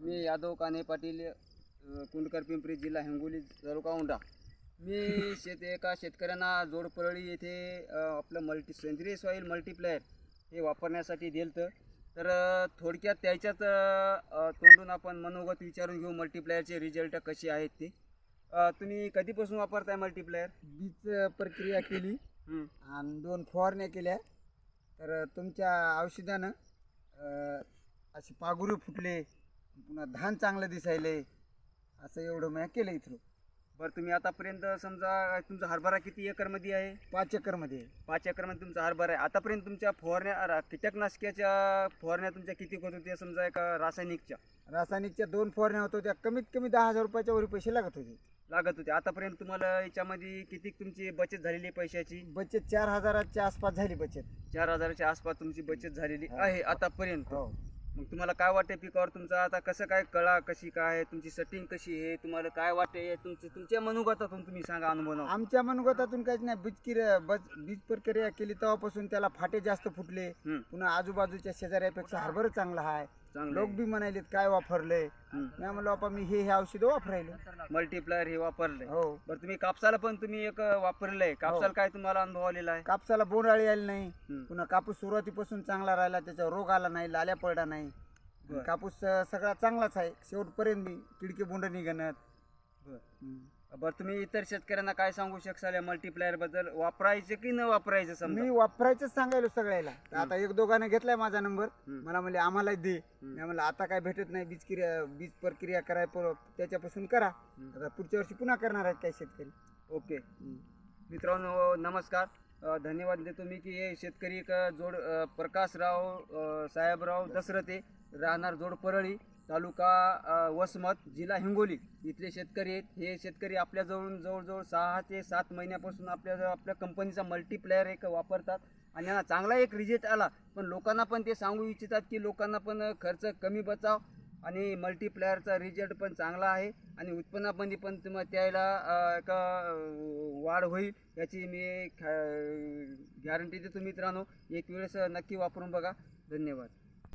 मी यादव काने पाटील कुंडकर पिंपरी जिल्हा हिंगोली तालुका औंढा. मी शेत एका शेतकऱ्यांना जोडपरळी येथे आपलं मल्टी सेंद्रिय सॉईल मल्टीप्लायर हे वापरण्यासाठी दिलं तर थोडक्यात त्याच्यात तोंडून आपण मनोगत विचारून घेऊ मल्टीप्लायरचे रिझल्ट कसे आहेत ते. तुम्ही कधीपासून वापरताय मल्टीप्लायर बीज प्रक्रिया केली. आणि दोन फवारण्या केल्या. तर तुमच्या औषधानं असे पागुरे फुटले. पुन्हा धान चांगलं दिसायले. असं एवढं मी केलं इथं. बरं तुम्ही आतापर्यंत समजा तुमचा हरभरा किती एकरमध्ये आहे? पाच एकरमध्ये पाच एकरमध्ये तुमचा हरभरा आहे. आतापर्यंत तुमच्या फवारण्या कीटकनाशकाच्या फवारण्या तुमच्या किती होत होत्या? समजा एका रासायनिकच्या. रासायनिकच्या दोन फवारण्या होत होत्या. कमीत कमी दहा हजार रुपयाच्या वरी पैसे लागत होते. लागत होते. आतापर्यंत तुम्हाला याच्यामध्ये किती तुमची बचत झालेली आहे पैशाची? बचत चार हजाराच्या आसपास झाली बचत. चार हजाराच्या आसपास तुमची बचत झालेली हो. आहे आतापर्यंत. हो. मग तुम्हाला काय वाटते पिकावर तुमचा आता कसं काय कळा कशी काय आहे तुमची सेटिंग कशी आहे तुम्हाला काय वाटते तुमची तुमच्या मनोगतातून तुम्ही सांगा अनुभव आमच्या मनोगतातून काहीच नाही. बीज किर बज बीज प्रक्रिया केली तेव्हापासून त्याला फाटे जास्त फुटले. पुन्हा आजूबाजूच्या शेजाऱ्यापेक्षा हरभरा चांगला आहे. चांगलं लोक बी म्हणालेत काय वापरलंय मी म्हणलं बापा मी हे हे औषधं वापरायले. मल्टीप्लायर हे वापरलंय हो. बरं तुम्ही कापसाला पण तुम्ही एक वापरलंय हो. कापसाला काय तुम्हाला अनुभव आलेला आहे? कापसाला बोंडाळी आली नाही. पुन्हा कापूस सुरुवातीपासून चांगला राहिला त्याच्यावर रोग आला नाही लाल्या पडला नाही. कापूस अं, सगळा चांगलाच आहे. शेवटपर्यंत बी किडके बोंड निघणत बरं. तुम्ही इतर शेतकऱ्यांना काय सांगू शकाल या मल्टीप्लायरबद्दल? वापरायचं की न वापरायचं समजा? मी वापरायचंच सांगायलो सगळ्याला. तर आता एक दोघांना घेतलाय माझा नंबर. मला म्हणले आम्हाला दे. मी म्हणलं आता काय भेटत नाही बीज क्रिया बीज प्रक्रिया कराय त्याच्यापासून करा. आता पुढच्या वर्षी पुन्हा करणार आहेत काही शेतकरी. ओके. मित्रांनो नमस्कार. अ, धन्यवाद देतो मी की हे शेतकरी एक जोड अ, प्रकाशराव अ, साहेबराव दसरथे राहणार जोड परळी. तालुका वसमत जिल्हा हिंगोली. इथले शेतकरी आहेत. हे शेतकरी आपल्याजवळून जवळजवळ सहा ते सात महिन्यापासून आपल्या आपल्या कंपनीचा मल्टीप्लायर एक वापरतात. आणि यांना चांगला एक रिजेक्ट आला. पण लोकांना पण ते सांगू इच्छितात की लोकांना पण खर्च कमी बचाव आणि मल्टीप्लायरचा रिझल्ट पण चांगला आहे. आणि उत्पन्नामध्ये पण तुम्हाला त्याला एक वाढ होईल याची मी गॅरंटी देतो मित्रांनो. एक वेळेस नक्की वापरून बघा. धन्यवाद.